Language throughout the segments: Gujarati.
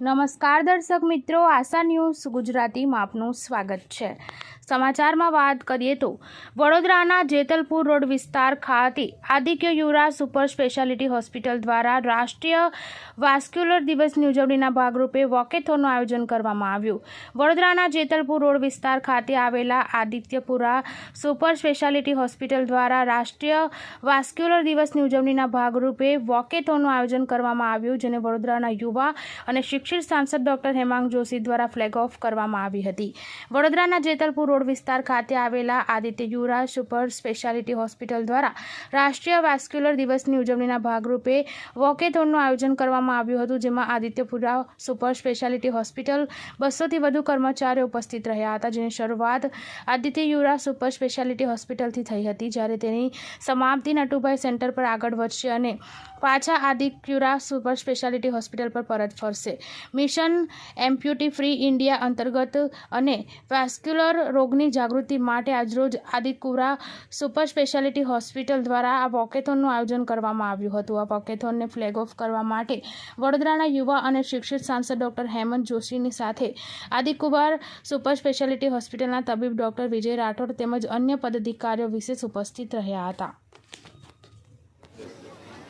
નમસ્કાર દર્શક મિત્રો, આશા ન્યૂઝ ગુજરાતીમાં આપનું સ્વાગત છે. સમાચારમાં વાત કરીએ તો, વડોદરાના જેતલપુર રોડ વિસ્તાર ખાતે આદિત્ય યુરા સુપર સ્પેશિયાલિટી હોસ્પિટલ દ્વારા રાષ્ટ્રીય વાસ્ક્યુલર દિવસની ઉજવણીના ભાગરૂપે વોકેથોનનું આયોજન કરવામાં આવ્યું. વડોદરાના જેતલપુર રોડ વિસ્તાર ખાતે આવેલા આદિત્યપુરા સુપર સ્પેશિયાલિટી હોસ્પિટલ દ્વારા રાષ્ટ્રીય વાસ્ક્યુલર દિવસની ઉજવણીના ભાગરૂપે વોકેથોનનું આયોજન કરવામાં આવ્યું, જેને વડોદરાના યુવા અને શિક્ષિત સાંસદ ડોક્ટર હેમાંગ જોશી દ્વારા ફ્લેગ ઓફ કરવામાં આવી હતી. વડોદરાના જેતલપુર રોડ વિસ્તાર ખાતે આવેલા આદિત્ય યુરા સુપર સ્પેશિયાલિટી હોસ્પિટલ દ્વારા રાષ્ટ્રીય વાસ્ક્યુલર દિવસની ઉજવણીના ભાગરૂપે વોકેથોનનું આયોજન કરવામાં આવ્યું હતું, જેમાં આદિત્યપુરા સુપર સ્પેશિયાલિટી હોસ્પિટલ બસોથી વધુ કર્મચારીઓ ઉપસ્થિત રહ્યા હતા, જેની શરૂઆત આદિત્ય યુરા સુપર સ્પેશિયાલિટી હોસ્પિટલથી થઈ હતી, જ્યારે તેની સમાપ્તિ નટુભાઈ સેન્ટર પર આગળ વધશે અને પાછા આદિક્યુરા સુપર સ્પેશિયાલિટી હોસ્પિટલ પર પરત ફરશે. મિશન એમ્પ્યુટી ફ્રી ઇન્ડિયા અંતર્ગત અને વેસ્ક્યુલર રોગની જાગૃતિ માટે આજરોજ આદિકુરા સુપર સ્પેશિયાલિટી હોસ્પિટલ દ્વારા આ વોકેથોનનું આયોજન કરવામાં આવ્યું હતું. આ વોકેથોનને ફ્લેગ ઓફ કરવા માટે વડોદરાના યુવા અને શિક્ષિત સાંસદ ડૉક્ટર હેમંત જોશીની સાથે આદિકુમાર સુપર સ્પેશિયાલિટી હોસ્પિટલના તબીબ ડૉક્ટર વિજય રાઠોડ તેમજ અન્ય પદાધિકારીઓ વિશેષ ઉપસ્થિત રહ્યા હતા.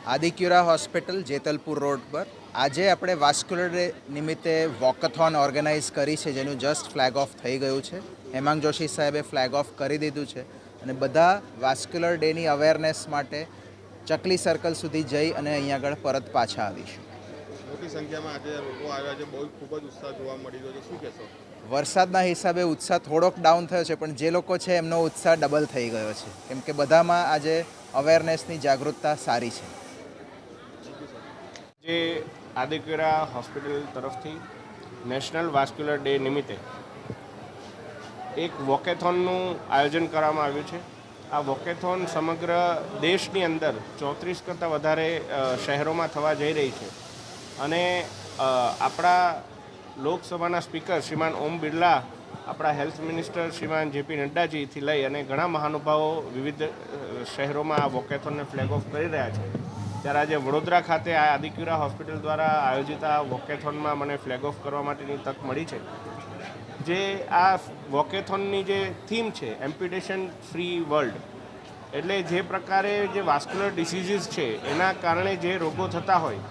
આદિક્યુરા હોસ્પિટલ જેતલપુર રોડ પર. આજે આપણે વાસ્ક્યુલર ડે નિમિત્તે વોકથોન ઓર્ગેનાઇઝ કરી છે જેનું જસ્ટ ફ્લેગ ઓફ થઈ ગયું છે. હેમાંગ જોશી સાહેબે ફ્લેગ ઓફ કરી દીધું છે અને બધા વાસ્ક્યુલર ડેની અવેરનેસ માટે ચકલી સર્કલ સુધી જઈ અને અહીંયા આગળ પરત પાછા આવીશું. મોટી સંખ્યામાં આજે લોકો આવ્યા છે બહુ ખૂબ જ ઉત્સાહ જોવા મળી રહ્યો છે. શું કહેશો? વરસાદના હિસાબે ઉત્સાહ થોડોક ડાઉન થયો છે પણ જે લોકો છે એમનો ઉત્સાહ ડબલ થઈ ગયો છે. કેમ કે બધામાં આજે અવેરનેસની જાગૃતતા સારી છે. જે આદિક્યુરા હોસ્પિટલ તરફથી નેશનલ વાસ્ક્યુલર ડે નિમિત્તે એક વોકેથોનનું આયોજન કરવામાં આવ્યું છે. આ વોકેથોન સમગ્ર દેશની અંદર ચોત્રીસ કરતાં વધારે શહેરોમાં થવા જઈ રહી છે. અને આપણા લોકસભાના સ્પીકર શ્રીમાન ઓમ બિરલા, આપણા હેલ્થ મિનિસ્ટર શ્રીમાન જેપી નડ્ડાજીથી લઈ અને ઘણા મહાનુભાવો વિવિધ શહેરોમાં આ વોકેથોનને ફ્લેગ ઓફ કરી રહ્યા છે. ત્યારે આજે વડોદરા ખાતે આ આદિક્યુરા હોસ્પિટલ દ્વારા આયોજિત આ વોકેથોનમાં મને ફ્લેગ ઓફ કરવા માટેની તક મળી છે. જે આ વોકેથોનની જે થીમ છે, એમ્પ્યુટેશન ફ્રી વર્લ્ડ, એટલે જે પ્રકારે જે વાસ્ક્યુલર ડિસીઝીસ છે, એના કારણે જે રોગો થતા હોય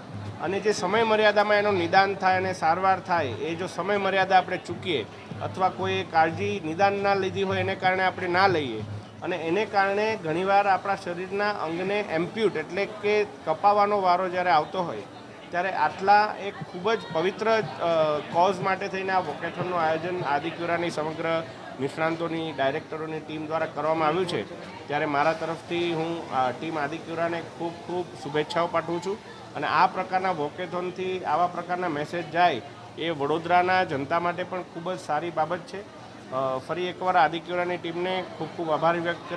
અને જે સમય મર્યાદામાં એનું નિદાન થાય અને સારવાર થાય, એ જો સમય મર્યાદા આપણે ચૂકીએ અથવા કોઈ કાળજી નિદાન ના લીધી હોય એને કારણે આપણે ના લઈએ અને એને કારણે ઘણીવાર આપણા શરીરના અંગને એમ્પ્યુટ એટલે કે કપાવાનો વારો જ્યારે આવતો હોય, ત્યારે આટલા એક ખૂબ જ પવિત્ર કોઝ માટે થઈને આ વોકેથોનનું આયોજન આદિક્યુરાની સમગ્ર નિષ્ણાંતોની, ડાયરેક્ટરોની ટીમ દ્વારા કરવામાં આવ્યું છે. ત્યારે મારા તરફથી હું ટીમ આદિક્યુરાને ખૂબ ખૂબ શુભેચ્છાઓ પાઠવું છું. અને આ પ્રકારના વોકેથોનથી આવા પ્રકારના મેસેજ જાય એ વડોદરાના જનતા માટે પણ ખૂબ જ સારી બાબત છે. ફરી એકવાર આદિક્યુરાની ટીમને ખૂબ ખૂબ આભાર વ્યક્ત કરી